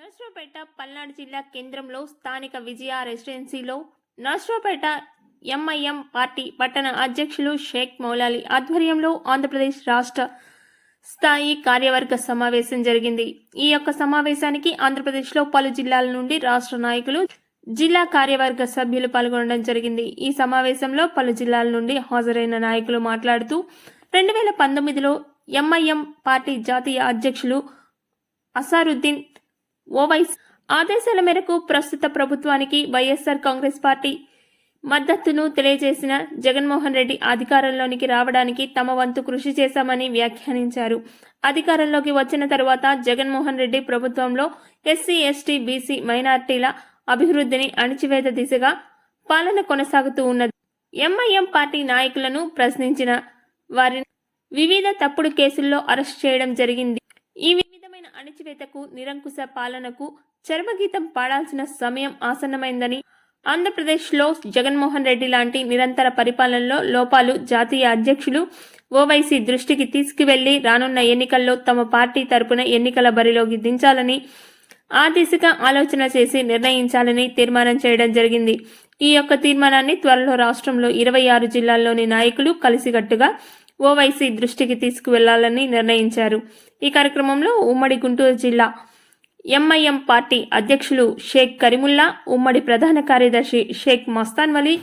నర్సరావుపేట పల్నాడు జిల్లా కేంద్రంలో స్థానిక విజయ రెసిడెన్సీలో నర్సరావుపేట ఎంఐఎం పార్టీ పట్టణ అధ్యక్షులు షేక్ మౌలాలి ఆధ్వర్యంలో ఆంధ్రప్రదేశ్ రాష్ట్ర స్థాయి కార్యవర్గ సమావేశం జరిగింది. ఈ యొక్క సమావేశానికి ఆంధ్రప్రదేశ్లో పలు జిల్లాల నుండి రాష్ట్ర నాయకులు జిల్లా కార్యవర్గ సభ్యులు పాల్గొనడం జరిగింది. ఈ సమావేశంలో పలు జిల్లాల నుండి హాజరైన నాయకులు మాట్లాడుతూ రెండు వేల పంతొమ్మిదిలో ఎంఐఎం పార్టీ జాతీయ అధ్యక్షులు అసారుద్దీన్ ఓవైస్ ఆదేశాల మేరకు ప్రస్తుత ప్రభుత్వానికి వైఎస్ఆర్ కాంగ్రెస్ పార్టీ మద్దతును తెలియజేసిన జగన్మోహన్ రెడ్డి అధికారంలోనికి రావడానికి తమ వంతు కృషి చేశామని వ్యాఖ్యానించారు. అధికారంలోకి వచ్చిన తరువాత జగన్మోహన్ రెడ్డి ప్రభుత్వంలో ఎస్సీ ఎస్టీ బీసీ మైనార్టీల అభివృద్ధిని అణిచివేత దిశగా పాలన కొనసాగుతూ ఉన్నది. ఎంఐఎం పార్టీ నాయకులను ప్రశ్నించిన వారిని వివిధ తప్పుడు కేసుల్లో అరెస్ట్ చేయడం జరిగింది. ఈ విధమైన అణిచివేతకు నిరంకుశ పాలనకు చర్మగీతం పాడాల్సిన సమయం ఆసన్నమైందని ఆంధ్రప్రదేశ్లో జగన్మోహన్ రెడ్డి లాంటి నిరంతర పరిపాలనలో లోపాలు జాతీయ అధ్యక్షులు ఓవైసీ దృష్టికి తీసుకువెళ్ళి రానున్న ఎన్నికల్లో తమ పార్టీ తరపున ఎన్నికల బరిలోకి దించాలని ఆ దిశగా ఆలోచన చేసి నిర్ణయించాలని తీర్మానం చేయడం జరిగింది. ఈ యొక్క తీర్మానాన్ని త్వరలో రాష్ట్రంలో ఇరవై ఆరు జిల్లాల్లోని నాయకులు కలిసికట్టుగా ఓవైసీ దృష్టికి తీసుకువెళ్ళాలని నిర్ణయించారు. ఈ కార్యక్రమంలో ఉమ్మడి గుంటూరు జిల్లా ఎంఐఎం పార్టీ అధ్యక్షులు షేక్ కరీముల్లా ఉమ్మడి ప్రధాన కార్యదర్శి షేక్ మస్తాన్ వలీ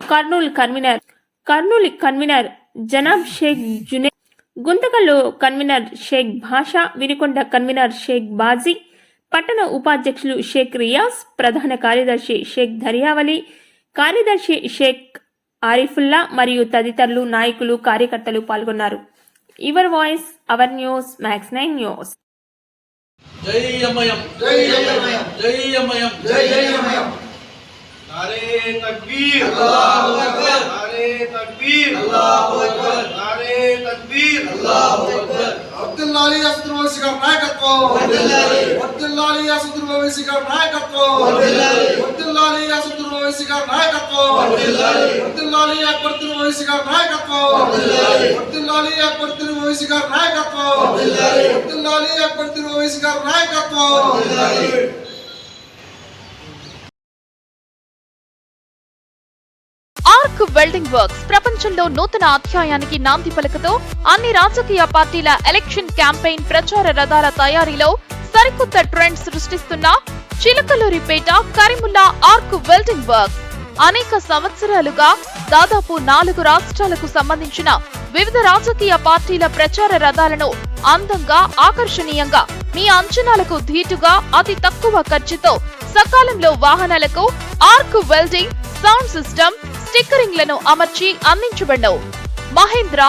కర్నూలు కన్వీనర్ కర్నూలు కన్వీనర్ జనాబ్ షేక్ జునే గుంతకల్లు కన్వీనర్ షేక్ భాషా వినుకొండ కన్వీనర్ షేక్ బాజీ పట్టణ ఉపాధ్యక్షులు షేక్ రియాజ్ ప్రధాన కార్యదర్శి షేక్ దర్యావలి కార్యదర్శి షేక్ ఆరిఫుల్లా మరియు తదితరులు నాయకులు కార్యకర్తలు పాల్గొన్నారు. Your voice our news max nine news నాయకత్వం. అసదుర్వసి గారి నాయకత్వం వర్ధిల్లాలి. అబ్దుల్లాలి అక్బర్ తిరువసి గారి నాయకత్వం వర్ధిల్లాలి. అబ్దుల్లాలి అక్బర్ తిరువసి గారి నాయకత్వం వర్ధిల్లాలి. అబ్దుల్లాలి అక్బర్ తిరువసి గారి నాయకత్వం. ఆర్క్ వెల్డింగ్ వర్క్స్ ప్రపంచంలో నూతన అధ్యాయానికి నాంది పలుకుతూ అన్ని రాజకీయ పార్టీల ఎలక్షన్ క్యాంపెయిన్ ప్రచార రథాల తయారీలో సరికొత్త trend సృష్టిస్తున్న Chilakaluripet Karimulla arc welding work. అనేక సంవత్సరాలుగా దాదాపు నాలుగు రాష్ట్రాలకు సంబంధించిన వివిధ రాజకీయ పార్టీల ప్రచార రథాలను అందంగా ఆకర్షణీయంగా మీ అంచనాలకు ధీటుగా అతి తక్కువ ఖర్చుతో సకాలంలో వాహనాలకు ఆర్క్ వెల్డింగ్ సౌండ్ సిస్టమ్ స్టిక్కరింగ్లను అమర్చి అందించబడ్డవు. మహేంద్ర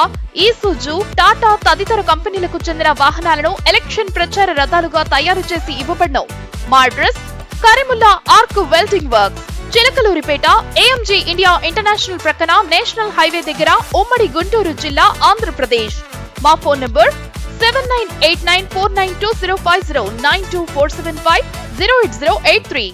ఈసుజు టాటా తదితర కంపెనీలకు చెందిన వాహనాలను ఎలక్షన్ ప్రచార రథాలుగా తయారు చేసి ఇవ్వబడ్డవు. మా address Karimulla arc welding works Chilakaluripeta AMG India international ప్రక్కన నేషనల్ హైవే దగ్గర ఉమ్మడి గుంటూరు జిల్లా ఆంధ్రప్రదేశ్ మా phone number seven nine eight nine four nine two zero five zero nine two four seven five zero eight zero eight three